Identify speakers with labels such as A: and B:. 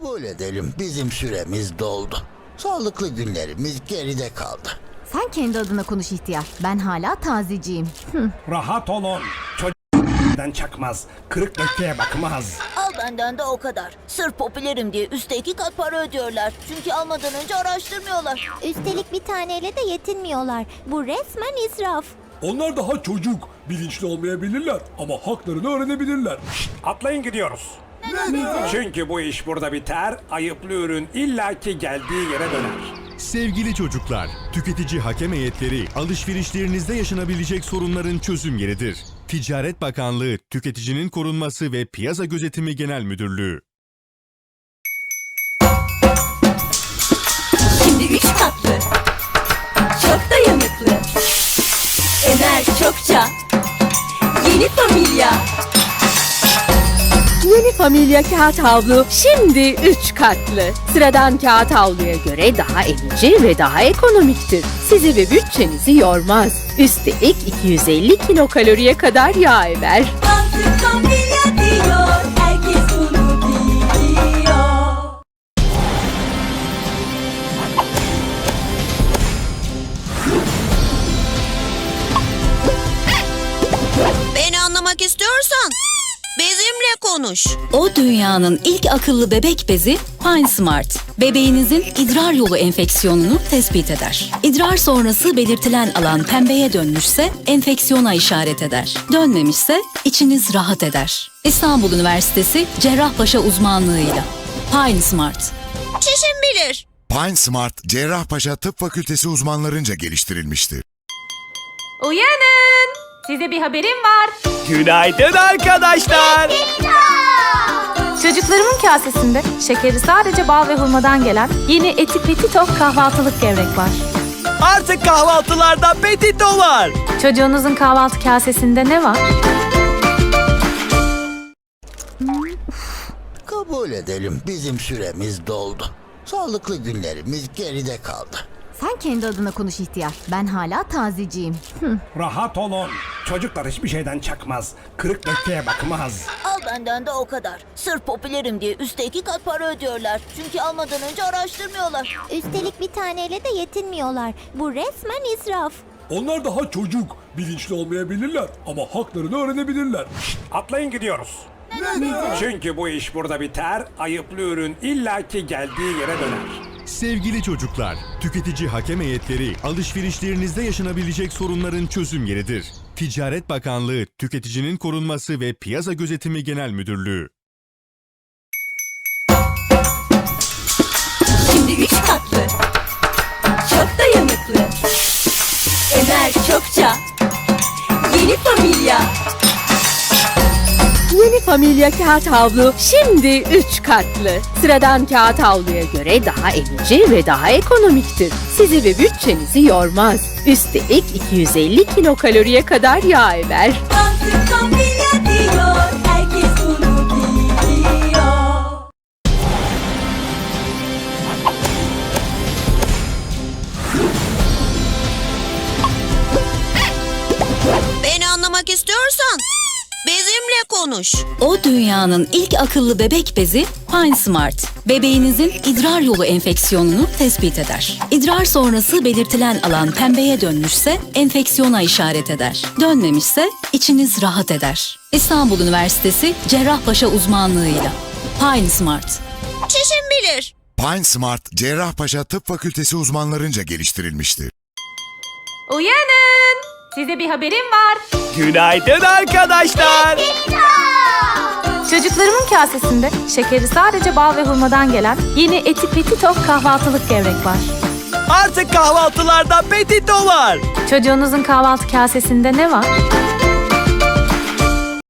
A: Kabul edelim bizim süremiz doldu. Sağlıklı günlerimiz geride kaldı.
B: Sen kendi adına konuş ihtiyar. Ben hala tazeciyim.
C: Rahat olun. Çocuktan çakmaz. Kırık döküğe bakmaz.
D: Al benden de o kadar. Sırf popülerim diye üstte iki kat para ödüyorlar. Çünkü almadan önce araştırmıyorlar.
E: Üstelik bir taneyle de yetinmiyorlar. Bu resmen israf.
F: Onlar daha çocuk. Bilinçli olmayabilirler ama haklarını öğrenebilirler.
C: Atlayın gidiyoruz. Çünkü bu iş burada biter. Ayıplı ürün illaki geldiği yere döner.
G: Sevgili çocuklar, tüketici hakem heyetleri alışverişlerinizde yaşanabilecek sorunların çözüm yeridir. Ticaret Bakanlığı, Tüketicinin Korunması ve Piyasa Gözetimi Genel Müdürlüğü.
H: Şimdi üç katlı. Çok dayanıklı. Emer çokça. Yeni familya.
I: Yeni familya kağıt havlu şimdi 3 katlı. Sıradan kağıt havluya göre daha emici ve daha ekonomiktir. Sizi ve bütçenizi yormaz. Üstelik 250 kilokaloriye kadar yağ emer.
H: Mantık familya diyor. Herkes bunu biliyor.
D: Beni anlamak istiyorsan bizimle konuş.
J: O dünyanın ilk akıllı bebek bezi Pine Smart. Bebeğinizin idrar yolu enfeksiyonunu tespit eder. İdrar sonrası belirtilen alan pembeye dönmüşse enfeksiyona işaret eder. Dönmemişse içiniz rahat eder. İstanbul Üniversitesi Cerrahpaşa uzmanlığıyla. Pine Smart.
D: Çişim bilir.
K: Pine Smart, Cerrahpaşa Tıp Fakültesi uzmanlarınca geliştirilmiştir.
I: Uyanın! Size bir haberim var.
C: Günaydın arkadaşlar.
I: Çocuklarımın kasesinde şekeri sadece bal ve hurmadan gelen yeni Eti Petito kahvaltılık gevrek var.
C: Artık kahvaltılarda petito var.
I: Çocuğunuzun kahvaltı kasesinde ne var?
A: Kabul edelim bizim süremiz doldu. Sağlıklı günlerimiz geride kaldı.
B: Sen kendi adına konuş ihtiyar. Ben hala tazeciyim.
C: Rahat olun. Çocuklar hiçbir şeyden çakmaz. Kırık döküğe bakmaz.
D: Al benden de o kadar. Sırf popülerim diye üstte iki kat para ödüyorlar. Çünkü almadan önce araştırmıyorlar.
E: Üstelik bir taneyle de yetinmiyorlar. Bu resmen israf.
F: Onlar daha çocuk. Bilinçli olmayabilirler ama haklarını öğrenebilirler.
C: Atlayın gidiyoruz. Çünkü bu iş burada biter. Ayıplı ürün illaki geldiği yere döner.
G: Sevgili çocuklar, tüketici hakem heyetleri alışverişlerinizde yaşanabilecek sorunların çözüm yeridir. Ticaret Bakanlığı, Tüketicinin Korunması ve Piyasa Gözetimi Genel Müdürlüğü.
H: Şimdi üç katlı. Yeni familya
I: kağıt havlu şimdi 3 katlı. Sıradan kağıt havluya göre daha emici ve daha ekonomiktir. Sizi ve bütçenizi yormaz. Üstelik 250 kilokaloriye kadar yağ emer.
D: Beni anlamak istiyorsan bizimle konuş.
J: O dünyanın ilk akıllı bebek bezi Pine Smart. Bebeğinizin idrar yolu enfeksiyonunu tespit eder. İdrar sonrası belirtilen alan pembeye dönmüşse enfeksiyona işaret eder. Dönmemişse içiniz rahat eder. İstanbul Üniversitesi Cerrahpaşa uzmanlığıyla. Pine Smart.
D: Çişim bilir.
K: Pine Smart, Cerrahpaşa Tıp Fakültesi uzmanlarınca geliştirilmiştir.
I: Uyanın! Size bir haberim var.
C: Günaydın arkadaşlar.
I: Çocuklarımın kasesinde şekeri sadece bal ve hurmadan gelen yeni Eti Petito kahvaltılık gevrek var.
C: Artık kahvaltılarda petito var.
I: Çocuğunuzun kahvaltı kasesinde ne var?